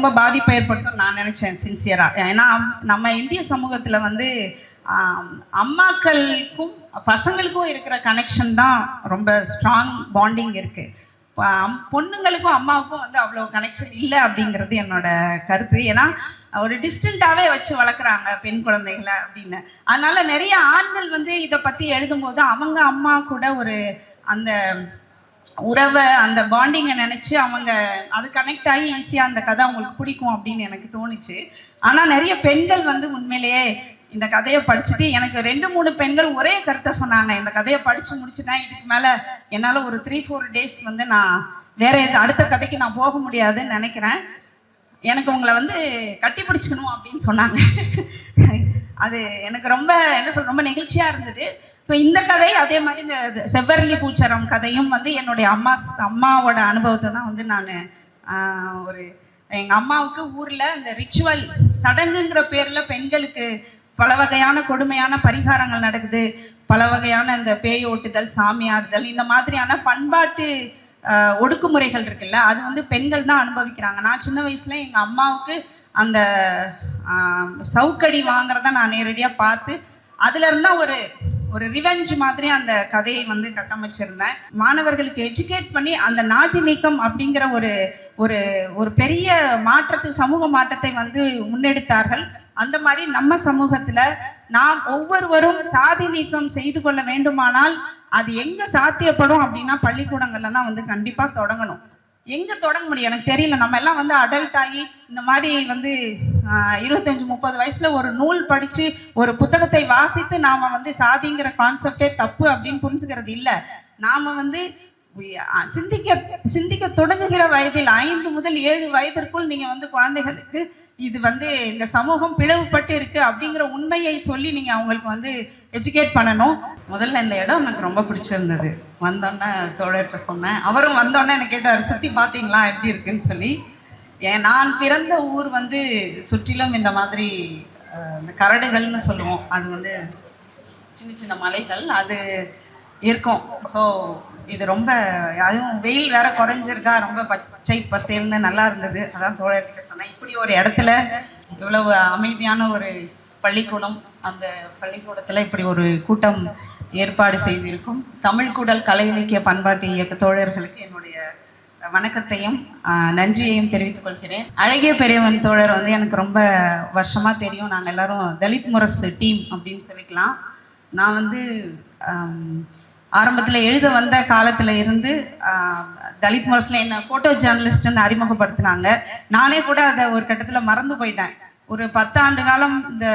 ரொம்ப பாதிப்பை ஏற்படுத்தும் நான் நினச்சேன் சின்சியராக ஏன்னா நம்ம இந்திய சமூகத்தில் வந்து அம்மாக்களுக்கும் பசங்களுக்கும் இருக்கிற கனெக்ஷன் தான் ரொம்ப ஸ்ட்ராங் பாண்டிங் இருக்குது பொண்ணுங்களுக்கும் அம்மாவுக்கும் வந்து அவ்வளோ கனெக்ஷன் இல்லை அப்படிங்கிறது என்னோட கருத்து. ஏன்னா ஒரு டிஸ்டண்ட்டாகவே வச்சு வளர்க்குறாங்க பெண் குழந்தைகளை அப்படின்னு. அதனால் நிறைய ஆண்கள் வந்து இதை பற்றி எழுதும்போது அவங்க அம்மா கூட ஒரு அந்த உறவை அந்த பாண்டிங்கை நினச்சி அவங்க அது கனெக்ட் ஆகி ஈஸியாக அந்த கதை அவங்களுக்கு பிடிக்கும் அப்படின்னு எனக்கு தோணுச்சு. ஆனால் நிறைய பெண்கள் வந்து உண்மையிலேயே இந்த கதையை படிச்சுட்டு எனக்கு ரெண்டு மூணு பெண்கள் ஒரே கருத்தை சொன்னாங்க. இந்த கதையை படித்து முடிச்சுட்டேன். இதுக்கு மேலே என்னால் ஒரு த்ரீ ஃபோர் டேஸ் வந்து நான் வேற எது அடுத்த கதைக்கு நான் போக முடியாதுன்னு நினைக்கிறேன். எனக்கு உங்களை வந்து கட்டி பிடிச்சிக்கணும் அப்படின்னு சொன்னாங்க. அது எனக்கு ரொம்ப என்ன சொல்ற ரொம்ப நெகிழ்ச்சியாக இருந்தது. ஸோ இந்த கதை அதே மாதிரி இந்த செவ்வரளி பூச்சரம் கதையும் வந்து என்னுடைய அம்மா அம்மாவோட அனுபவத்தை தான் வந்து நான் ஒரு எங்கள் அம்மாவுக்கு ஊரில் இந்த ரிச்சுவல் சடங்குங்கிற பேரில் பெண்களுக்கு பல வகையான கொடுமையான பரிகாரங்கள் நடக்குது. பல வகையான இந்த பேய் ஓட்டுதல் சாமி ஆடுதல் இந்த மாதிரியான பண்பாட்டு ஒடுக்குமுறைகள் இருக்குல்ல அது வந்து பெண்கள் தான் அனுபவிக்கிறாங்க. நான் சின்ன வயசுல எங்கள் அம்மாவுக்கு அந்த சவுக்கடி வாங்குறத நான் நேரடியாக பார்த்து அதுலேருந்து தான் ஒரு ஒரு ரிவெஞ்ச் மாதிரி அந்த கதையை வந்து கட்டமைச்சிருந்தேன். மாணவர்களுக்கு எஜுகேட் பண்ணி அந்த நாஜி நீக்கம் அப்படிங்கிற ஒரு ஒரு ஒரு பெரிய மாற்றத்தை சமூக மாற்றத்தை வந்து முன்னெடுத்தார்கள். அந்த மாதிரி நம்ம சமூகத்துல நாம் ஒவ்வொருவரும் சாதி நீக்கம் செய்து கொள்ள வேண்டுமானால் அது எங்க சாத்தியப்படும் அப்படின்னா பள்ளிக்கூடங்கள்ல தான் வந்து கண்டிப்பா தொடங்கணும். எங்க தொடங்க முடியும்? எனக்கு தெரியல. நம்ம எல்லாம் வந்து அடல்ட் ஆகி இந்த மாதிரி வந்து இருபத்தஞ்சு முப்பது வயசுல ஒரு நூல் படிச்சு ஒரு புத்தகத்தை வாசித்து நாம வந்து சாதிங்கிற கான்செப்டே தப்பு அப்படின்னு புரிஞ்சுக்கிறது இல்லை. நாம வந்து Uh, சிந்திக்க சிந்திக்க தொடங்குகிற வயதில் ஐந்து முதல் ஏழு வயதிற்குள் நீங்க வந்து குழந்தைகளுக்கு இது வந்து இந்த சமூகம் பிளவுபட்டு இருக்கு அப்படிங்கிற உண்மையை சொல்லி நீங்க அவங்களுக்கு வந்து எஜுகேட் பண்ணணும். முதல்ல இந்த இடம் எனக்கு ரொம்ப பிடிச்சிருந்தது. வந்தோன்னே தோழர்கிட்ட சொன்னேன். அவரும் வந்தோடனே என்ன கேட்டார் சுற்றி பார்த்தீங்களா எப்படி இருக்குன்னு சொல்லி? ஏன் நான் பிறந்த ஊர் வந்து சுற்றிலும் இந்த மாதிரி இந்த கரடுகள்னு சொல்லுவோம். அது வந்து சின்ன சின்ன மலைகள் அது இருக்கும். ஸோ இது ரொம்ப அதுவும் வெயில் வேற குறைஞ்சிருக்கா ரொம்ப பச்சை பசேல்னு நல்லா இருந்தது. அதான் தோழர்கிட்ட சொன்னேன். இப்படி ஒரு இடத்துல இவ்வளவு அமைதியான ஒரு பள்ளிக்கூடம் அந்த பள்ளிக்கூடத்தில் இப்படி ஒரு கூட்டம் ஏற்பாடு செய்திருக்கும். தமிழ் கூடல் கலை இலக்கிய பண்பாட்டு இயக்க தோழர்களுக்கு என்னுடைய வணக்கத்தையும் நன்றியையும் தெரிவித்துக் கொள்கிறேன். அழகிய பெரியவன் தோழர் வந்து எனக்கு ரொம்ப வருஷமாக தெரியும். நாங்கள் எல்லாரும் தலித் முரசு டீம் அப்படின்னு சொல்லிக்கலாம். நான் வந்து ஆரம்பத்தில் எழுத வந்த காலத்தில் இருந்து தலித் முரசில் என்னை ஃபோட்டோ ஜேர்னலிஸ்ட்னு அறிமுகப்படுத்தினாங்க. நானே கூட அதை ஒரு கட்டத்தில் மறந்து போயிட்டேன். ஒரு பத்தாண்டு காலம் இந்த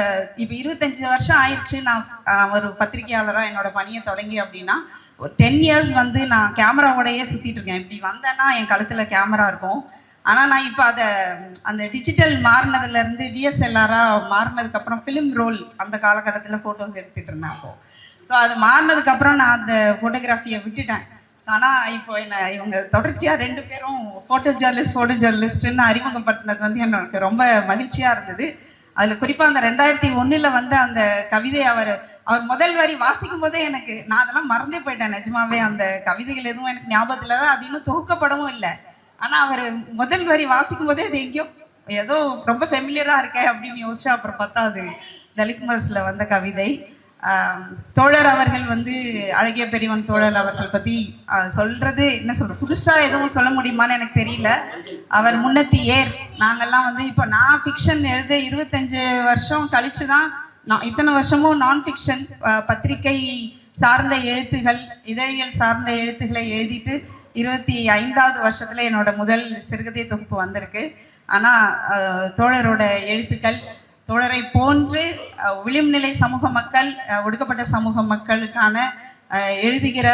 இப்போ இருபத்தஞ்சி வருஷம் ஆயிடுச்சு. நான் ஒரு பத்திரிகையாளராக என்னோட பணியை தொடங்கி அப்படின்னா ஒரு டென் இயர்ஸ் வந்து நான் கேமராவோடையே சுற்றிட்டு இருக்கேன். இப்படி வந்தேன்னா என் கழுத்தில் கேமரா இருக்கும். ஆனால் நான் இப்போ அதை அந்த டிஜிட்டல் மாறினதுலேருந்து டிஎஸ்எல்ஆராக மாறினதுக்கப்புறம் ஃபிலிம் ரோல் அந்த காலகட்டத்தில் ஃபோட்டோஸ் எடுத்துகிட்டு இருந்தேன் அப்போது ஸோ அது மாறினதுக்கப்புறம் நான் அந்த ஃபோட்டோகிராஃபியை விட்டுட்டேன். ஸோ ஆனால் இப்போ என்ன இவங்க தொடர்ச்சியாக ரெண்டு பேரும் ஃபோட்டோ ஜேர்னலிஸ்ட் ஃபோட்டோ ஜேர்னலிஸ்ட்டுன்னு அறிமுகப்படுத்தினது வந்து எனக்கு ரொம்ப மகிழ்ச்சியாக இருந்தது. அதில் குறிப்பாக அந்த ரெண்டாயிரத்தி ஒன்றில் வந்த அந்த கவிதை அவர் அவர் முதல் வரி வாசிக்கும் போதே எனக்கு நான் அதெல்லாம் மறந்தே போயிட்டேன் நிஜமாவே. அந்த கவிதைகள் எதுவும் எனக்கு ஞாபகத்தில் தான் அது இன்னும் தொகுக்கப்படவும் இல்லை. ஆனால் அவர் முதல் வரி வாசிக்கும் போதே அது எங்கேயோ ஏதோ ரொம்ப ஃபெமிலியராக இருக்கே அப்படின்னு யோசிச்சா அப்புறம் பார்த்தா அது தலித் மரஸில் வந்த கவிதை. தோழர் அவர்கள் வந்து அழகிய பெரியவன் தோழர் அவர்கள் பற்றி சொல்கிறது என்ன சொல்கிறது புதுசாக எதுவும் சொல்ல முடியுமான்னு எனக்கு தெரியல. அவர் முன்னத்தி ஏர். நாங்கள்லாம் வந்து இப்போ நான் ஃபிக்ஷன் எழுத இருபத்தஞ்சு வருஷம் கழித்து தான் நான் இத்தனை வருஷமும் நான் ஃபிக்ஷன் பத்திரிகை சார்ந்த எழுத்துகள் இதழியல் சார்ந்த எழுத்துக்களை எழுதிட்டு இருபத்தி ஐந்தாவது வருஷத்தில் என்னோட முதல் சிறுகதை தொகுப்பு வந்திருக்கு. ஆனால் தோழரோட எழுத்துக்கள் தோழரை போன்று விளிம்நிலை விளிம்புநிலை சமூக மக்கள் ஒடுக்கப்பட்ட சமூக மக்களுக்கான எழுதுகிற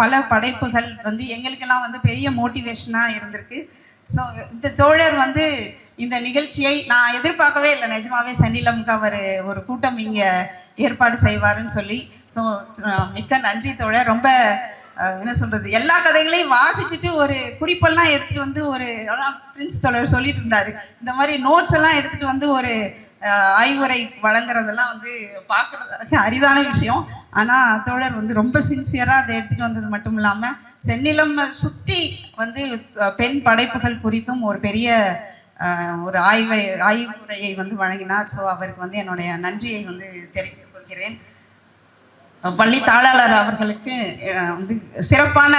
பல படைப்புகள் வந்து எங்களுக்கெல்லாம் வந்து பெரிய மோட்டிவேஷனாக இருந்திருக்கு. ஸோ இந்த தோழர் வந்து இந்த நிகழ்ச்சியை நான் எதிர்பார்க்கவே இல்லை. நிஜமாவே சன்னிலம்க்கு அவர் ஒரு கூட்டம் இங்கே ஏற்பாடு செய்வாருன்னு சொல்லி. ஸோ மிக்க நன்றி தோழர். ரொம்ப என்ன சொல்றது? எல்லா கதைகளையும் வாசிச்சுட்டு ஒரு குறிப்பெல்லாம் எடுத்துட்டு வந்து ஒரு பிரின்ஸ் தொடர் சொல்லிட்டு இருந்தாரு. இந்த மாதிரி நோட்ஸ் எல்லாம் எடுத்துட்டு வந்து ஒரு ஆய்வுரை வழங்குறதெல்லாம் வந்து பார்க்குறதுக்கு அரிதான விஷயம். ஆனால் தோழர் வந்து ரொம்ப சின்சியராக அதை எடுத்துகிட்டு வந்தது மட்டும் இல்லாமல் சென்னிலம் சுற்றி வந்து பெண் படைப்புகள் குறித்தும் ஒரு பெரிய ஒரு ஆய்வை ஆய்வுரையை வந்து வழங்கினார். ஸோ அவருக்கு வந்து என்னுடைய நன்றியை வந்து தெரிவித்துக் கொள்கிறேன். பள்ளி தாளாளர் அவர்களுக்கு வந்து சிறப்பான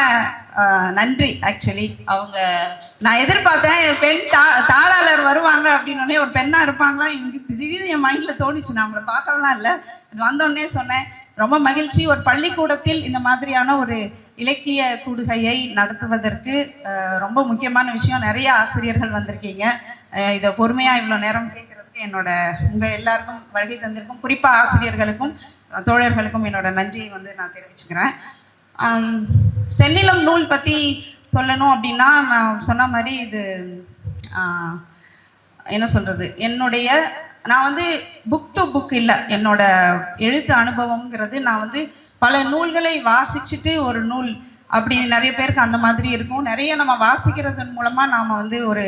நன்றி ஆக்சுவலி அவங்க நான் எதிர்பார்த்தேன் பெண் தா தாளாளர் வருவாங்க அப்படின்னோடனே ஒரு பெண்ணாக இருப்பாங்களா? எனக்கு திடீர்னு என் மைண்டில் தோணுச்சு. நான் அவங்கள பார்க்கலாம் இல்லை. வந்தோடனே சொன்னேன். ரொம்ப மகிழ்ச்சி. ஒரு பள்ளிக்கூடத்தில் இந்த மாதிரியான ஒரு இலக்கிய கூடுகையை நடத்துவதற்கு ரொம்ப முக்கியமான விஷயம். நிறைய ஆசிரியர்கள் வந்திருக்கீங்க. இதை பொறுமையாக இவ்வளோ நேரம் கேட்குறதுக்கு என்னோட உங்கள் எல்லாருக்கும் வருகை தந்திருக்கும் குறிப்பாக ஆசிரியர்களுக்கும் தோழர்களுக்கும் என்னோட நன்றியை வந்து நான் தெரிவிச்சுக்கிறேன். சென்னிலம் செந்நிலம் நூல் பற்றி சொல்லணும் அப்படின்னா நான் சொன்ன மாதிரி இது என்ன சொல்கிறது என்னுடைய நான் வந்து புக் டு புக் இல்லை. என்னோட எழுத்து அனுபவம்ங்கிறது நான் வந்து பல நூல்களை வாசிச்சுட்டு ஒரு நூல் அப்படி நிறைய பேருக்கு அந்த மாதிரி இருக்கும். நிறைய நம்ம வாசிக்கிறதன் மூலமாக நாம் வந்து ஒரு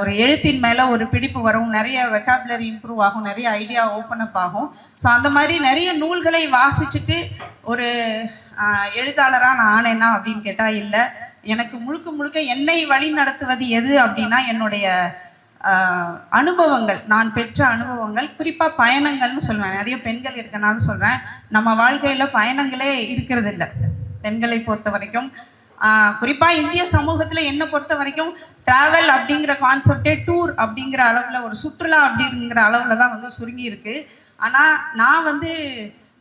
ஒரு எழுத்தின் மேலே ஒரு பிடிப்பு வரும். நிறைய வெக்காபுலரி இம்ப்ரூவ் ஆகும். நிறைய ஐடியா ஓப்பன் அப் ஆகும். ஸோ அந்த மாதிரி நிறைய நூல்களை வாசிச்சுட்டு ஒரு எழுத்தாளராக நான் ஆனேன்னா அப்படின்னு கேட்டால் இல்லை. எனக்கு முழுக்க முழுக்க என்னை வழி நடத்துவது எது அப்படின்னா என்னுடைய அனுபவங்கள். நான் பெற்ற அனுபவங்கள். குறிப்பாக பயணங்கள்னு சொல்லுவேன் நிறைய பெண்கள் இருக்கனால சொல்கிறேன் நம்ம வாழ்க்கையில் பயணங்களே இருக்கிறது இல்லை பெண்களை பொறுத்த வரைக்கும். குறிப்பாக இந்திய சமூகத்தில் என்னை பொறுத்த வரைக்கும் ட்ராவல் அப்படிங்கிற கான்செப்டே டூர் அப்படிங்கிற அளவில் ஒரு சுற்றுலா அப்படிங்கிற அளவில் தான் வந்து சுருங்கி இருக்குது ஆனால் நான் வந்து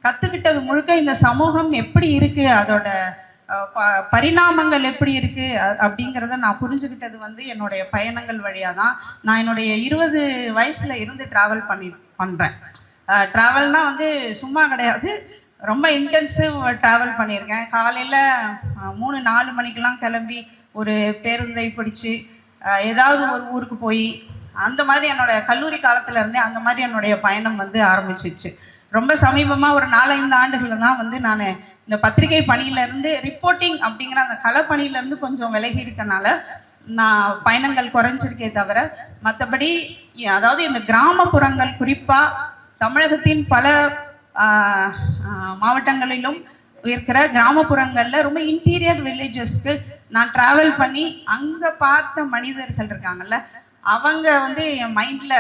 கற்றுக்கிட்டது முழுக்க இந்த சமூகம் எப்படி இருக்குது அதோட ப பரிணாமங்கள் எப்படி இருக்குது அப்படிங்கிறத நான் புரிஞ்சுக்கிட்டது வந்து என்னுடைய பயணங்கள் வழியாக தான். நான் என்னுடைய இருபது வயசில் இருந்து ட்ராவல் பண்ணி பண்ணுறேன் ட்ராவல்னால் வந்து சும்மா கிடையாது. ரொம்ப இன்டென்சிவ் ட்ராவல் பண்ணியிருக்கேன். காலையில் மூணு நாலு மணிக்கெலாம் கிளம்பி ஒரு பேருந்தை பிடிச்சி ஏதாவது ஒரு ஊருக்கு போய் அந்த மாதிரி என்னோட கல்லூரி காலத்துலேருந்தே அந்த மாதிரி என்னுடைய பயணம் வந்து ஆரம்பிச்சிச்சு. ரொம்ப சமீபமாக ஒரு நாலஞ்சு ஆண்டுகளில் தான் வந்து நான் இந்த பத்திரிகை பணியிலேருந்து ரிப்போர்ட்டிங் அப்படிங்கிற அந்த கலைப்பணியிலேருந்து கொஞ்சம் விலகி இருக்கனால நான் பயணங்கள் குறைஞ்சிருக்கே தவிர மற்றபடி அதாவது இந்த கிராமப்புறங்கள் குறிப்பாக தமிழகத்தின் பல மாவட்டங்களிலும் இருக்கிற கிராமப்புறங்களில் ரொம்ப இன்டீரியர் வில்லேஜஸ்க்கு நான் ட்ராவல் பண்ணி அங்கே பார்த்த மனிதர்கள் இருக்காங்கல்ல அவங்க வந்து என் மைண்டில்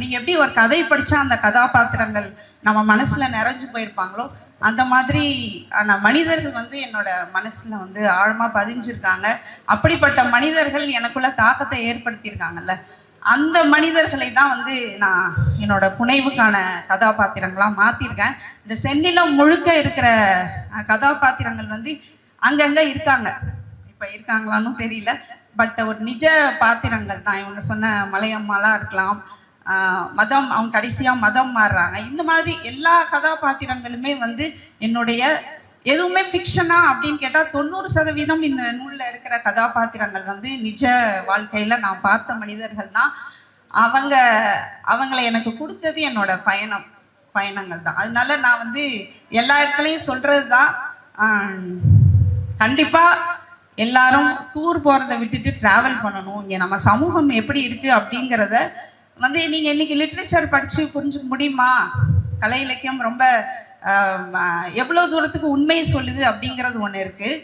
நீங்கள் எப்படி ஒரு கதை படித்தா அந்த கதாபாத்திரங்கள் நம்ம மனசில் நிறைஞ்சு போயிருப்பாங்களோ அந்த மாதிரி ஆனால் மனிதர்கள் வந்து என்னோட மனசில் வந்து ஆழமாக பதிஞ்சிருக்காங்க. அப்படிப்பட்ட மனிதர்கள் எனக்குள்ள தாக்கத்தை ஏற்படுத்தியிருக்காங்கல்ல. அந்த மனிதர்களை தான் வந்து நான் என்னோட புனைவுக்கான கதாபாத்திரங்களாக மாற்றிருக்கேன் இந்த செந்நிலம் முழுக்க இருக்கிற கதாபாத்திரங்கள் வந்து அங்கங்கே இருக்காங்க. இப்போ இருக்காங்களான்னு தெரியல. பட் ஒரு நிஜ பாத்திரங்கள் தான். இவங்க சொன்ன மலையம்மாலாம் இருக்கலாம். மதம் அவங்க கடைசியாக மதம் மாறுறாங்க. இந்த மாதிரி எல்லா கதாபாத்திரங்களுமே வந்து என்னுடைய எதுவுமே ஃபிக்ஷனா அப்படின்னு கேட்டால் தொண்ணூறு சதவீதம் இந்த நூலில் இருக்கிற கதாபாத்திரங்கள் வந்து நிஜ வாழ்க்கையில் நான் பார்த்த மனிதர்கள் தான். அவங்க அவங்கள எனக்கு கொடுத்தது என்னோட பயணம் பயணங்கள் தான். அதனால நான் வந்து எல்லா இடத்துலையும் சொல்கிறது தான் கண்டிப்பாக எல்லாரும் டூர் போகிறத விட்டுட்டு ட்ராவல் பண்ணணும். இங்கே நம்ம சமூகம் எப்படி இருக்குது அப்படிங்கிறத வந்து நீங்கள் இன்னைக்கு லிட்ரேச்சர் படித்து புரிஞ்சுக்க முடியுமா? கலை இலக்கியம் ரொம்ப எவ்வளோ தூரத்துக்கு உண்மையை சொல்லுது அப்படிங்கிறது ஒன்று இருக்குது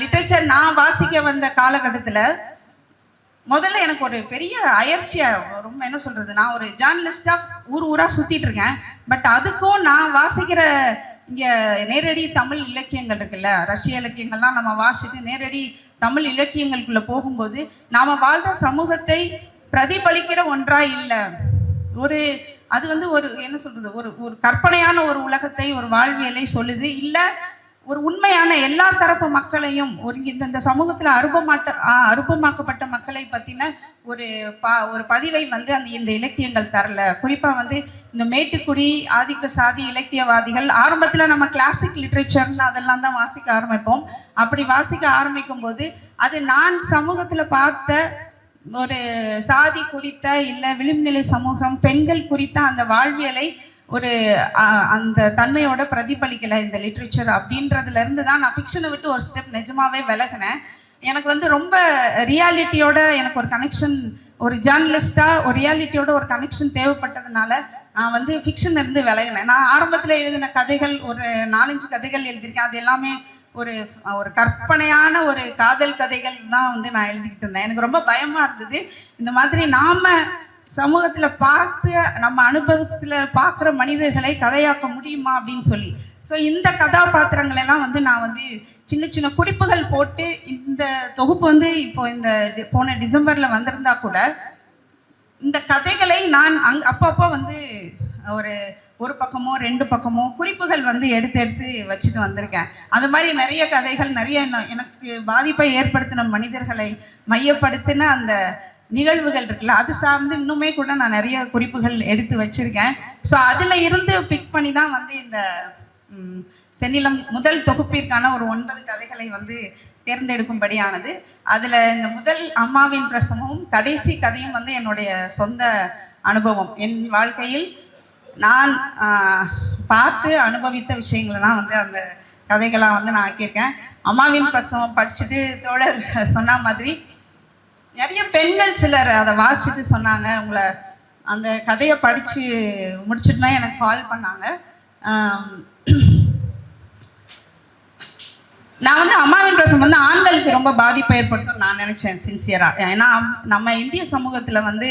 லிட்ரேச்சர் நான் வாசிக்க வந்த காலகட்டத்தில் முதல்ல எனக்கு ஒரு பெரிய அயற்சியாக ரொம்ப என்ன சொல்கிறது நான் ஒரு ஜேர்னலிஸ்டாக ஊர் ஊராக சுற்றிட்டு இருக்கேன். பட் அதுக்கும் நான் வாசிக்கிற இங்கே நேரடி தமிழ் இலக்கியங்கள் இருக்குல்ல ரஷ்ய இலக்கியங்கள்லாம் நம்ம வாசிட்டு நேரடி தமிழ் இலக்கியங்களுக்குள்ளே போகும்போது நாம் வாழ்கிற சமூகத்தை பிரதிபலிக்கிற ஒன்றாக இல்லை. ஒரு அது வந்து ஒரு என்ன சொல்றது ஒரு ஒரு கற்பனையான ஒரு உலகத்தை ஒரு வாழ்வியலை சொல்லுது. இல்லை ஒரு உண்மையான எல்லா தரப்பு மக்களையும் ஒரு இந்த இந்த சமூகத்தில் அருபமாட்ட ஆ, மக்களை பற்றின ஒரு பா ஒரு பதிவை வந்து அந்த இந்த இலக்கியங்கள் தரல. குறிப்பாக வந்து இந்த மேட்டுக்குடி ஆதிக்க சாதி இலக்கியவாதிகள் ஆரம்பத்தில் நம்ம கிளாசிக் லிட்ரேச்சர்னு அதெல்லாம் தான் வாசிக்க ஆரம்பிப்போம். அப்படி வாசிக்க ஆரம்பிக்கும் போது அது நான் சமூகத்தில் பார்த்த ஒரு சாதி குறித்த இல்லை விளிம்புநிலை சமூகம் பெண்கள் குறித்த அந்த வாழ்வியலை ஒரு அந்த தன்மையோட பிரதிபலிக்கலை இந்த லிட்ரேச்சர் அப்படின்றதுலேருந்து தான் நான் ஃபிக்ஷனை விட்டு ஒரு ஸ்டெப் நிஜமாகவே விலகினேன். எனக்கு வந்து ரொம்ப ரியாலிட்டியோட எனக்கு ஒரு கனெக்ஷன் ஒரு ஜேர்னலிஸ்டாக ஒரு ரியாலிட்டியோட ஒரு கனெக்ஷன் தேவைப்பட்டதுனால நான் வந்து ஃபிக்ஷன்லேருந்து விலகினேன். நான் ஆரம்பத்தில் எழுதின கதைகள் ஒரு நாலஞ்சு கதைகள் எழுதியிருக்கேன். அது எல்லாமே ஒரு ஒரு கற்பனையான ஒரு காதல் கதைகள் தான் வந்து நான் எழுதிக்கிட்டு இருந்தேன். எனக்கு ரொம்ப பயமாக இருந்தது. இந்த மாதிரி நாம் சமூகத்தில் பார்த்து நம்ம அனுபவத்தில் பார்க்குற மனிதர்களை கதையாக்க முடியுமா அப்படின்னு சொல்லி. ஸோ இந்த கதாபாத்திரங்கள் எல்லாம் வந்து நான் வந்து சின்ன சின்ன குறிப்புகள் போட்டு இந்த தொகுப்பு வந்து இப்போ இந்த டி- போன டிசம்பரில் வந்திருந்தா கூட இந்த கதைகளை நான் அங் அப்பப்போ வந்து ஒரு ஒரு பக்கமோ ரெண்டு பக்கமோ குறிப்புகள் வந்து எடுத்து எடுத்து வச்சுட்டு வந்திருக்கேன். அது மாதிரி நிறைய கதைகள் நிறைய எனக்கு பாதிப்பை ஏற்படுத்தின மனிதர்களை மையப்படுத்தின அந்த நிகழ்வுகள் இருக்குல்ல அது சார்ந்து இன்னுமே கூட நான் நிறைய குறிப்புகள் எடுத்து வச்சிருக்கேன். ஸோ அதில் இருந்து பிக் பண்ணி தான் வந்து இந்த சென்னிலம் முதல் தொகுப்பிற்கான ஒரு ஒன்பது கதைகளை வந்து தேர்ந்தெடுக்கும்படியானது. அதில் இந்த முதல் அம்மாவின் பிரசமும் கடைசி கதையும் வந்து என்னுடைய சொந்த அனுபவம். என் வாழ்க்கையில் நான் பார்த்து அனுபவித்த விஷயங்களை தான் வந்து அந்த கதைகளாக வந்து நான் ஆக்கியிருக்கேன். அம்மாவின் பிரசவம் படிச்சுட்டு தோழர் சொன்ன மாதிரி நிறைய பெண்கள் சிலர் அதை வாசிச்சுட்டு சொன்னாங்க. உங்களை அந்த கதையை படித்து முடிச்சுட்டுனா எனக்கு கால் பண்ணாங்க. நான் வந்து அம்மாவின் பிரசவம் வந்து ஆண்களுக்கு ரொம்ப பாதிப்பை ஏற்படுத்தும் நான் நினச்சேன் சின்சியராக ஏன்னா நம்ம இந்திய சமூகத்தில் வந்து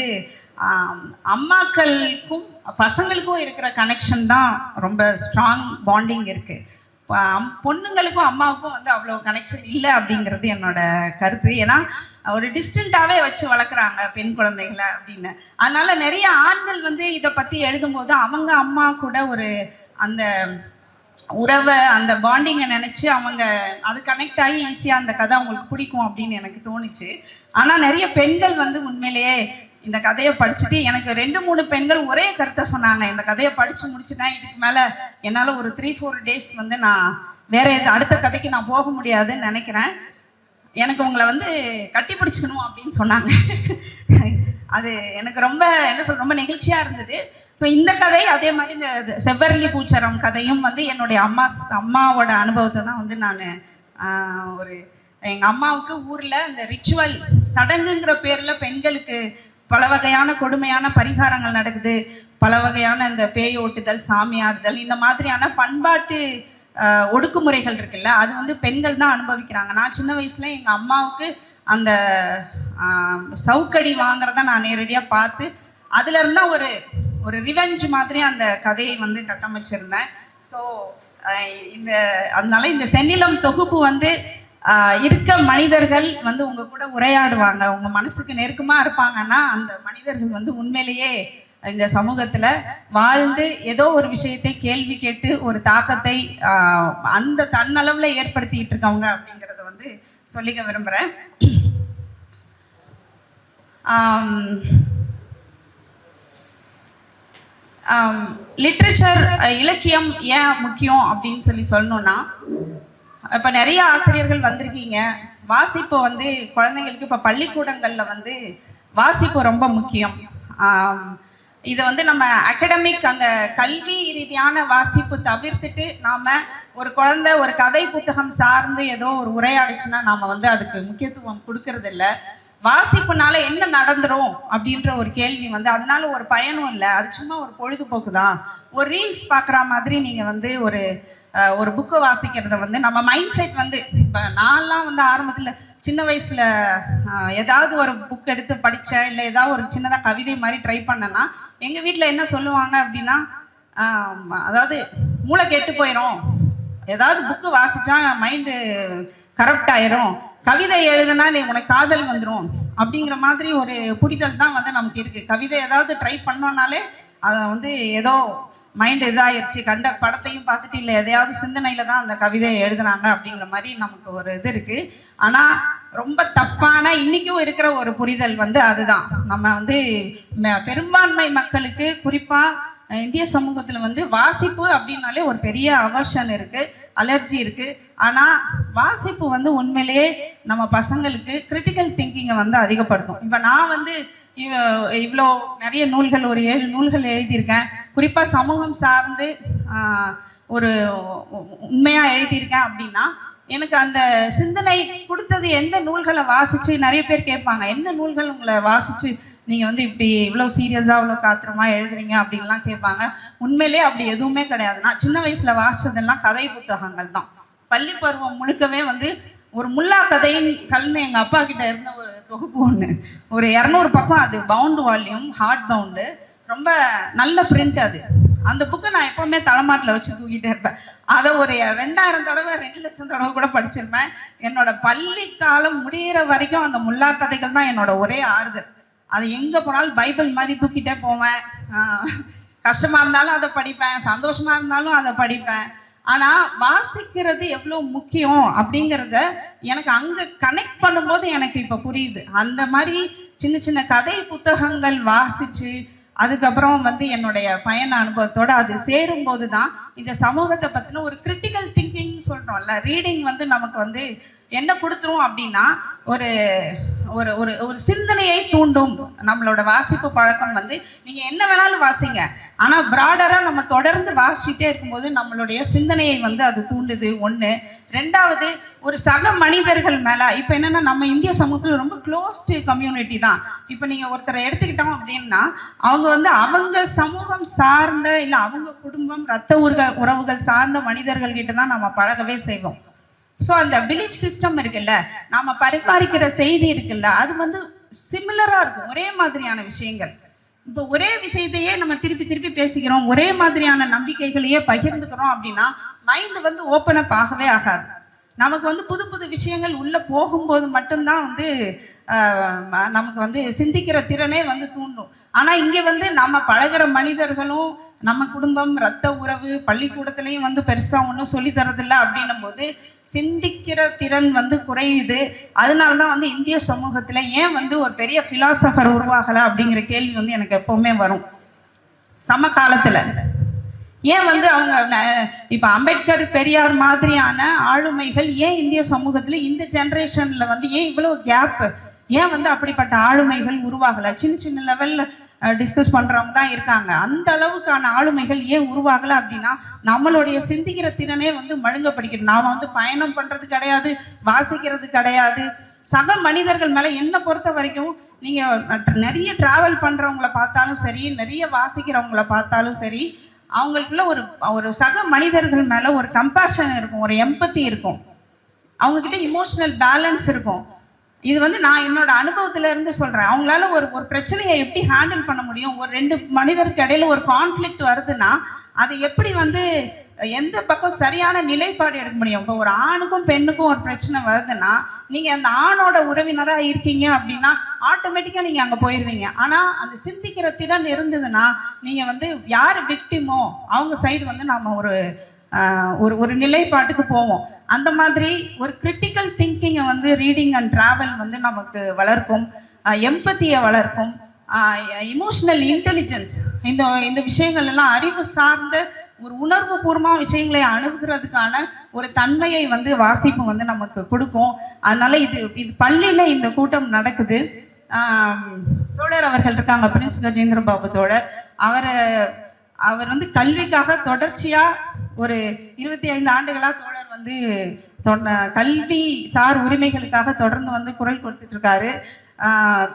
அம்மாக்களுக்கும் பசங்களுக்கும் இருக்கிற கனெக்ஷன் தான் ரொம்ப ஸ்ட்ராங் பாண்டிங் இருக்குது பொண்ணுங்களுக்கும் அம்மாவுக்கும் வந்து அவ்வளோ கனெக்ஷன் இல்லை அப்படிங்கிறது என்னோட கருத்து. ஏன்னா ஒரு டிஸ்டண்ட்டாகவே வச்சு வளர்க்குறாங்க பெண் குழந்தைகளை அப்படின்னு. அதனால் நிறைய ஆண்கள் வந்து இதை பற்றி எழுதும்போது அவங்க அம்மா கூட ஒரு அந்த உறவை அந்த பாண்டிங்கை நினச்சி அவங்க அது கனெக்ட் ஆகி ஈஸியாக அந்த கதை அவங்களுக்கு பிடிக்கும் அப்படின்னு எனக்கு தோணுச்சு. ஆனால் நிறைய பெண்கள் வந்து உண்மையிலேயே இந்த கதையை படிச்சுட்டு எனக்கு ரெண்டு மூணு பெண்கள் ஒரே கருத்தை சொன்னாங்க. இந்த கதையை படித்து முடிச்சுட்டேன். இதுக்கு மேலே என்னால் ஒரு த்ரீ ஃபோர் டேஸ் வந்து நான் வேற எது அடுத்த கதைக்கு நான் போக முடியாதுன்னு நினைக்கிறேன். எனக்கு உங்களை வந்து கட்டி பிடிச்சிக்கணும் அப்படின்னு சொன்னாங்க. அது எனக்கு ரொம்ப என்ன சொல்ற ரொம்ப நெகிழ்ச்சியாக இருந்தது. ஸோ இந்த கதை அதே மாதிரி இந்த செவ்வரளி பூச்சரம் கதையும் வந்து என்னுடைய அம்மா அம்மாவோட அனுபவத்தை தான் வந்து நான் ஒரு எங்கள் அம்மாவுக்கு ஊரில் அந்த ரிச்சுவல் சடங்குங்கிற பேரில் பெண்களுக்கு பல வகையான கொடுமையான பரிகாரங்கள் நடக்குது. பல வகையான இந்த பேய் ஓட்டுதல் சாமி ஆடுதல் இந்த மாதிரியான பண்பாட்டு ஒடுக்குமுறைகள் இருக்குல்ல அது வந்து பெண்கள் தான் அனுபவிக்கிறாங்க. நான் சின்ன வயசில் எங்கள் அம்மாவுக்கு அந்த சவுக்கடி வாங்குறத நான் நேரடியாக பார்த்து அதுலேருந்து ஒரு ஒரு ரிவெஞ்ச் மாதிரி அந்த கதையை வந்து கட்டமைச்சிருந்தேன். ஸோ இந்த அதனால இந்த சென்னிலம் தொகுப்பு வந்து இருக்க மனிதர்கள் வந்து உங்க கூட உரையாடுவாங்க. உங்க மனசுக்கு நெருக்கமா இருப்பாங்கன்னா அந்த மனிதர்கள் வந்து உண்மையிலேயே இந்த சமூகத்துல வாழ்ந்து ஏதோ ஒரு விஷயத்தை கேள்வி கேட்டு ஒரு தாக்கத்தை அந்த தன்னளவுல ஏற்படுத்திட்டு இருக்கவங்க அப்படிங்கறத வந்து சொல்லிக்க விரும்புறேன். லிட்ரேச்சர் இலக்கியம் ஏன் முக்கியம் அப்படின்னு சொல்லி சொல்லணும்னா இப்போ நிறைய ஆசிரியர்கள் வந்திருக்கீங்க. வாசிப்பு வந்து குழந்தைங்களுக்கு இப்போ பள்ளிக்கூடங்களில் வந்து வாசிப்பு ரொம்ப முக்கியம். இதை வந்து நம்ம அகடமிக் அந்த கல்வி ரீதியான வாசிப்பு தவிர்த்துட்டு நாம் ஒரு குழந்தை ஒரு கதை புத்தகம் சார்ந்து ஏதோ ஒரு உரையாடுச்சுன்னா நாம் வந்து அதுக்கு முக்கியத்துவம் கொடுக்கறது வாசிப்புனால என்ன நடந்துரும் அப்படின்ற ஒரு கேள்வி வந்து அதனால ஒரு பயனும் இல்லை. அது சும்மா ஒரு பொழுதுபோக்கு தான் ஒரு ரீல்ஸ் பார்க்குற மாதிரி நீங்கள் வந்து ஒரு ஒரு புக்கை வாசிக்கிறத வந்து நம்ம மைண்ட் செட் வந்து இப்போ நான்லாம் வந்து ஆரம்பத்தில் சின்ன வயசில் ஏதாவது ஒரு புக் எடுத்து படித்தேன் இல்லை ஏதாவது ஒரு சின்னதாக கவிதை மாதிரி ட்ரை பண்ணேன்னா எங்கள் வீட்டில் என்ன சொல்லுவாங்க அப்படின்னா அதாவது மூளை கெட்டு போயிடும் ஏதாவது புக்கு வாசித்தா மைண்டு கரப்ட் ஆயிரும். கவிதை எழுதுனா நீ உனக்கு காதல் வந்துடும் அப்படிங்கிற மாதிரி ஒரு புரிதல் தான் வந்து நமக்கு இருக்கு. கவிதை ஏதாவது ட்ரை பண்ணோன்னாலே அதை வந்து ஏதோ மைண்ட் இதாகிடுச்சு கண்ட படத்தையும் பார்த்துட்டு இல்லை எதையாவது சிந்தனையில தான் அந்த கவிதையை எழுதுனாங்க அப்படிங்கிற மாதிரி நமக்கு ஒரு இது இருக்கு. ஆனா ரொம்ப தப்பான இன்னைக்கும் இருக்கிற ஒரு புரிதல் வந்து அதுதான். நம்ம வந்து பெரும்பான்மை மக்களுக்கு குறிப்பா இந்திய சமூகத்தில் வந்து வாசிப்பு அப்படின்னாலே ஒரு பெரிய அவர்ஷன் இருக்குது அலர்ஜி இருக்குது ஆனால் வாசிப்பு வந்து உண்மையிலேயே நம்ம பசங்களுக்கு கிரிட்டிக்கல் திங்கிங்கை வந்து அதிகப்படுத்தும். இப்போ நான் வந்து இவ- இவ்வளோ நிறைய நூல்கள் ஒரு ஏழு நூல்கள் எழுதியிருக்கேன். குறிப்பாக சமூகம் சார்ந்து ஒரு உண்மையாக எழுதியிருக்கேன் அப்படின்னா எனக்கு அந்த சிந்தனை கொடுத்தது எந்த நூல்களை வாசித்து நிறைய பேர் கேட்பாங்க என்ன நூல்கள் உங்களை வாசித்து நீங்கள் வந்து இப்படி இவ்வளோ சீரியஸாக இவ்வளோ காத்திரமா எழுதுறீங்க? அப்படின்லாம் கேட்பாங்க. உண்மையிலே அப்படி எதுவுமே கிடையாது. நான் சின்ன வயசில் வாசிச்சதெல்லாம் கதை புத்தகங்கள் தான். பள்ளி பருவம் முழுக்கவே வந்து ஒரு முல்லா கதையின் கல்னு எங்கள் அப்பா கிட்ட இருந்த ஒரு தொகுப்பு ஒன்று ஒரு இரநூறு பக்கம் அது பவுண்டு வால்யூம் ஹார்ட் பவுண்டு ரொம்ப நல்ல பிரிண்ட் அது. அந்த புக்கை நான் எப்போவுமே தலைமாட்டில் வச்சு தூக்கிட்டே இருப்பேன். அதை ஒரு ரெண்டாயிரம் தடவை ரெண்டு லட்சம் தடவை கூட படிச்சிருப்பேன். என்னோட பள்ளி காலம் முடிகிற வரைக்கும் அந்த முல்லா கதைகள் தான் என்னோட ஒரே ஆறுதல். அது எங்கே போனாலும் பைபிள் மாதிரி தூக்கிட்டே போவேன். கஷ்டமாக இருந்தாலும் அதை படிப்பேன். சந்தோஷமாக இருந்தாலும் அதை படிப்பேன். ஆனால் வாசிக்கிறது எவ்வளோ முக்கியம் அப்படிங்கிறத எனக்கு அங்கே கனெக்ட் பண்ணும்போது எனக்கு இப்போ புரியுது. அந்த மாதிரி சின்ன சின்ன கதை புத்தகங்கள் வாசித்து அதுக்கப்புறம் வந்து என்னுடைய பயண அனுபவத்தோட அது சேரும்போது தான் இந்த சமூகத்தை பற்றின ஒரு கிரிட்டிக்கல் திங்கிங் சொல்கிறோம்ல ரீடிங் வந்து நமக்கு வந்து என்ன கொடுத்துரும் அப்படின்னா ஒரு ஒரு ஒரு ஒரு சிந்தனையை தூண்டும். நம்மளோட வாசிப்பு பழக்கம் வந்து நீங்கள் என்ன வேணாலும் வாசிங்க. ஆனால் ப்ராடராக நம்ம தொடர்ந்து வாசிச்சிட்டே இருக்கும்போது நம்மளுடைய சிந்தனையை வந்து அது தூண்டுது. ஒன்று ரெண்டாவது ஒரு சக மனிதர்கள் மேலே இப்போ என்னென்னா நம்ம இந்திய சமூகத்தில் ரொம்ப க்ளோஸ்டு கம்யூனிட்டி தான். இப்போ நீங்கள் ஒருத்தரை எடுத்துக்கிட்டோம் அப்படின்னா அவங்க வந்து அவங்க சமூகம் சார்ந்த இல்லை அவங்க குடும்பம் ரத்த உருக உறவுகள் சார்ந்த மனிதர்கள் கிட்ட தான் நம்ம பழகவே செய்வோம். ஸோ அந்த பிலீஃப் சிஸ்டம் இருக்குல்ல நாம பரிமாறிக்கிற செய்தி இருக்குல்ல அது வந்து சிமிலராக இருக்கும். ஒரே மாதிரியான விஷயங்கள். இப்போ ஒரே விஷயத்தையே நம்ம திருப்பி திருப்பி பேசிக்கிறோம் ஒரே மாதிரியான நம்பிக்கைகளையே பகிர்ந்துக்கிறோம் அப்படின்னா மைண்டு வந்து ஓப்பன் அப் ஆகவே ஆகாது. நமக்கு வந்து புது புது விஷயங்கள் உள்ளே போகும்போது மட்டும்தான் வந்து நமக்கு வந்து சிந்திக்கிற திறனே வந்து தூண்டும். ஆனால் இங்கே வந்து நம்ம பழகுற மனிதர்களும் நம்ம குடும்பம் ரத்த உறவு பள்ளிக்கூடத்துலேயும் வந்து பெருசாக ஒன்றும் சொல்லித்தரதில்லை அப்படின்னும் போது சிந்திக்கிற திறன் வந்து குறையுது. அதனால தான் வந்து இந்திய சமூகத்தில் ஏன் வந்து ஒரு பெரிய ஃபிலாசபர் உருவாகலை அப்படிங்கிற கேள்வி வந்து எனக்கு எப்போவுமே வரும். சமகாலத்தில் ஏன் வந்து அவங்க இப்போ இப்ப அம்பேத்கர் பெரியார் மாதிரியான ஆளுமைகள் ஏன் இந்திய சமூகத்துல இந்த ஜென்ரேஷனில் வந்து ஏன் இவ்வளவு கேப் ஏன் வந்து அப்படிப்பட்ட ஆளுமைகள் உருவாகல? சின்ன சின்ன லெவல்ல டிஸ்கஸ் பண்றவங்க தான் இருக்காங்க. அந்த அளவுக்கான ஆளுமைகள் ஏன் உருவாகல அப்படின்னா நம்மளுடைய சிந்திக்கிற திறனே வந்து மழுங்கப்படுகிறது நாம வந்து பயணம் பண்றது கிடையாது வாசிக்கிறது கிடையாது. சக மனிதர்கள் மேல என்ன பொறுத்த வரைக்கும் நீங்க நிறைய டிராவல் பண்ணுறவங்கள பார்த்தாலும் சரி நிறைய வாசிக்கிறவங்கள பார்த்தாலும் சரி அவங்களுக்குள்ள ஒரு ஒரு சக மனிதர்கள் மேலே ஒரு கம்பேஷன் இருக்கும் ஒரு எம்பத்தி இருக்கும். அவங்கக்கிட்ட இமோஷனல் பேலன்ஸ் இருக்கும். இது வந்து நான் என்னோட அனுபவத்துல இருந்து சொல்றேன். அவங்களால ஒரு ஒரு பிரச்சனையை எப்படி ஹேண்டில் பண்ண முடியும்? ஒரு ரெண்டு மனிதருக்கு இடையில ஒரு கான்ஃப்ளிக்ட் வருதுன்னா அதை எப்படி வந்து எந்த பக்கம் சரியான நிலைப்பாடு எடுக்க முடியும்? இப்போ ஒரு ஆணுக்கும் பெண்ணுக்கும் ஒரு பிரச்சனை வருதுன்னா நீங்கள் அந்த ஆணோட உறவினராக இருக்கீங்க அப்படின்னா ஆட்டோமேட்டிக்காக நீங்கள் அங்கே போயிடுவீங்க ஆனால் அந்த சிந்திக்கிற திறன் இருந்ததுன்னா நீங்கள் வந்து யார் விக்டிமோ அவங்க சைடு வந்து நாம் ஒரு ஒரு ஒரு நிலைப்பாட்டுக்கு போவோம். அந்த மாதிரி ஒரு கிரிட்டிக்கல் திங்கிங்கை வந்து ரீடிங் அண்ட் ட்ராவல் வந்து நமக்கு வளர்க்கும் எம்பத்தியை வளர்க்கும். இமோஷனல் இன்டெலிஜென்ஸ் இந்த இந்த விஷயங்கள் எல்லாம் அறிவு சார்ந்த ஒரு உணர்வு பூர்வமாக விஷயங்களை அணுகுறதுக்கான ஒரு தன்மையை வந்து வாசிப்பு வந்து நமக்கு கொடுக்கும். அதனால இது இது பள்ளியில் இந்த கூட்டம் நடக்குது. தோழர் அவர்கள் இருக்காங்க பிரின்ஸ் கஜேந்திர பாபு தோழர். அவர் அவர் வந்து கல்விக்காக தொடர்ச்சியாக ஒரு இருபத்தி ஐந்து ஆண்டுகளாக தோழர் வந்து கல்வி சார் உரிமைகளுக்காக தொடர்ந்து வந்து குரல் கொடுத்துட்டு இருக்காரு.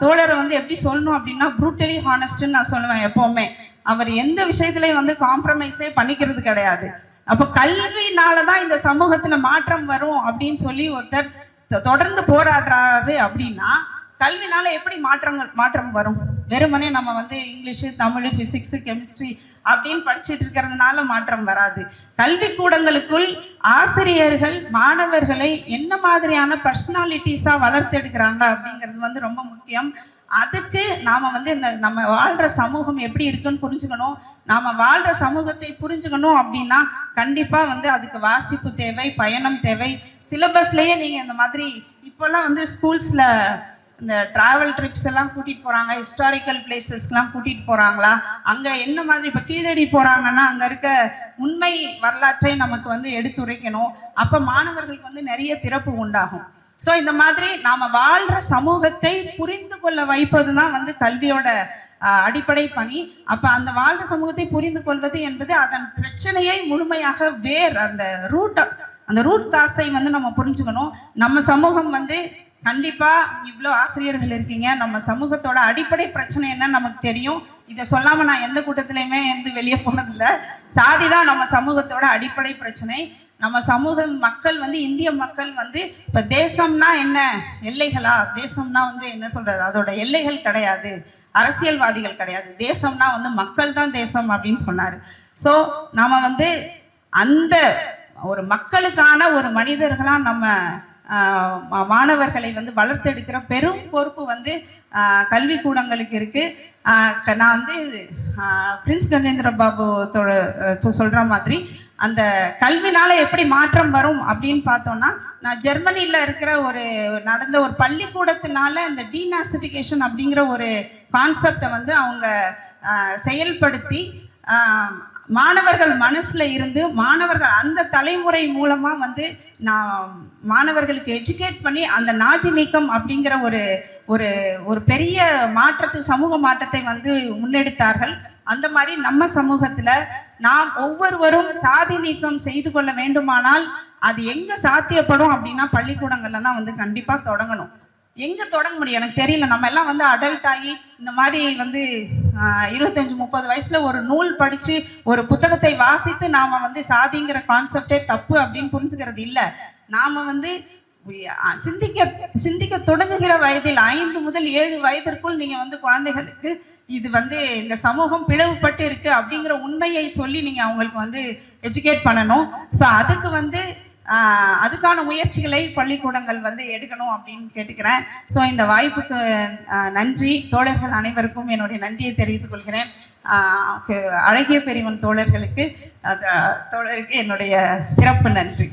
தோழரை வந்து எப்படி சொல்லணும் அப்படின்னா ப்ரூட்டலி ஹானஸ்ட்னு நான் சொல்லுவேன் எப்போவுமே. அவர் எந்த விஷயத்துலையும் வந்து காம்ப்ரமைஸே பண்ணிக்கிறது கிடையாது. அப்போ கல்வினால தான் இந்த சமூகத்தில் மாற்றம் வரும் அப்படின்னு சொல்லி ஒருத்தர் தொடர்ந்து போராடுறாரு அப்படின்னா கல்வினால எப்படி மாற்றங்கள் மாற்றம் வரும்? வெறுமனே நம்ம வந்து இங்கிலீஷு தமிழ் ஃபிசிக்ஸு கெமிஸ்ட்ரி அப்படின்னு படிச்சுட்டு இருக்கிறதுனால மாற்றம் வராது. கல்வி கூடங்களுக்குள் ஆசிரியர்கள் மாணவர்களை என்ன மாதிரியான பர்சனாலிட்டிஸாக வளர்த்தெடுக்கிறாங்க அப்படிங்கிறது வந்து ரொம்ப முக்கியம். அதுக்கு நாம் வந்து இந்த நம்ம வாழ்கிற சமூகம் எப்படி இருக்குன்னு புரிஞ்சுக்கணும். நாம் வாழ்கிற சமூகத்தை புரிஞ்சுக்கணும் அப்படின்னா கண்டிப்பாக வந்து அதுக்கு வாசிப்பு தேவை பயணம் தேவை. சிலபஸ்லேயே நீங்கள் இந்த மாதிரி இப்போல்லாம் வந்து ஸ்கூல்ஸில் இந்த டிராவல் ட்ரிப்ஸ் எல்லாம் கூட்டிட்டு போறாங்க ஹிஸ்டாரிக்கல் பிளேசஸ்லாம் கூட்டிட்டு போறாங்களா? அங்க என்ன மாதிரி இப்ப கீழடி போறாங்கன்னா அங்க இருக்க உண்மை வரலாற்றை நமக்கு வந்து எடுத்துரைக்கணும். அப்ப மாணவர்களுக்கு வந்து நிறைய திறப்பு உண்டாகும். ஸோ இந்த மாதிரி நாம வாழ்ற சமூகத்தை புரிந்து கொள்ள வைப்பது தான் வந்து கல்வியோட அடிப்படை பணி. அப்ப அந்த வாழ்கிற சமூகத்தை புரிந்து கொள்வது என்பது அதன் பிரச்சனையை முழுமையாக வேர் அந்த ரூட் அந்த ரூட் காசை வந்து நம்ம புரிஞ்சுக்கணும். நம்ம சமூகம் வந்து கண்டிப்பாக இவ்வளோ ஆசிரியர்கள் இருக்கீங்க. நம்ம சமூகத்தோட அடிப்படை பிரச்சனை என்ன நமக்கு தெரியும். இதை சொல்லாமல் நான் எந்த கூட்டத்திலையுமே எந்த வெளியே போனதில்லை. சாதி தான் நம்ம சமூகத்தோட அடிப்படை பிரச்சனை. நம்ம சமூக மக்கள் வந்து இந்திய மக்கள் வந்து இப்போ தேசம்னா என்ன? எல்லைகளா? தேசம்னா வந்து என்ன சொல்கிறது அதோட எல்லைகள் கிடையாது. அரசியல்வாதிகள் கிடையாது. தேசம்னா வந்து மக்கள் தான் தேசம் அப்படின்னு சொன்னார். ஸோ நாம் வந்து அந்த ஒரு மக்களுக்கான ஒரு மனிதர்களாக நம்ம மாணவர்களை வந்து வளர்த்தெடுக்கிற பெரும் பொறுப்பு வந்து கல்விக்கூடங்களுக்கு இருக்குது நான் வந்து பிரின்ஸ் கஜேந்திர பாபு சொல்கிற மாதிரி அந்த கல்வினால எப்படி மாற்றம் வரும் அப்படின்னு பார்த்தோம்னா நான் ஜெர்மனியில் இருக்கிற ஒரு நடந்த ஒரு பள்ளிக்கூடத்தினால அந்த டீநாசிஃபிகேஷன் அப்படிங்கிற ஒரு கான்செப்டை வந்து அவங்க செயல்படுத்தி மாணவர்கள் மனசில் இருந்து மாணவர்கள் அந்த தலைமுறை மூலமாக வந்து நான் மாணவர்களுக்கு எஜுகேட் பண்ணி அந்த நாஜி நீக்கம் அப்படிங்கிற ஒரு ஒரு ஒரு பெரிய மாற்றத்தை சமூக மாற்றத்தை வந்து முன்னெடுத்தார்கள். அந்த மாதிரி நம்ம சமூகத்தில் நாம் ஒவ்வொருவரும் சாதி நீக்கம் செய்து கொள்ள வேண்டுமானால் அது எங்கே சாத்தியப்படும் அப்படின்னா பள்ளிக்கூடங்களில் தான் வந்து கண்டிப்பாக தொடங்கணும். எங்க தொடங்க முடியும்? எனக்கு தெரியல. நம்ம எல்லாம் வந்து அடல்ட் ஆகி இந்த மாதிரி வந்து இருபத்தஞ்சி இருபத்தஞ்சு முப்பது வயசுல ஒரு நூல் படிச்சு ஒரு புத்தகத்தை வாசித்து நாம வந்து சாதிங்கிற கான்செப்டே தப்பு அப்படின்னு புரிஞ்சுக்கிறது இல்லை. நாம வந்து சிந்திக்க சிந்திக்க தொடங்குகிற வயதில் ஐந்து முதல் ஏழு வயதிற்குள் நீங்க வந்து குழந்தைகளுக்கு இது வந்து இந்த சமூகம் பிளவுபட்டு இருக்கு அப்படிங்கிற உண்மையை சொல்லி நீங்க அவங்களுக்கு வந்து எஜுகேட் பண்ணணும். ஸோ அதுக்கு வந்து அதுக்கான முயற்சிகளை பள்ளிக்கூடங்கள் வந்து எடுக்கணும் அப்படின்னு கேட்டுக்கிறேன். ஸோ இந்த வாய்ப்புக்கு நன்றி. தோழர்கள் அனைவருக்கும் என்னுடைய நன்றியை தெரிவித்துக் கொள்கிறேன். அழகிய பெரியவன் தோழர்களுக்கு தோழருக்கு என்னுடைய சிறப்பு நன்றி.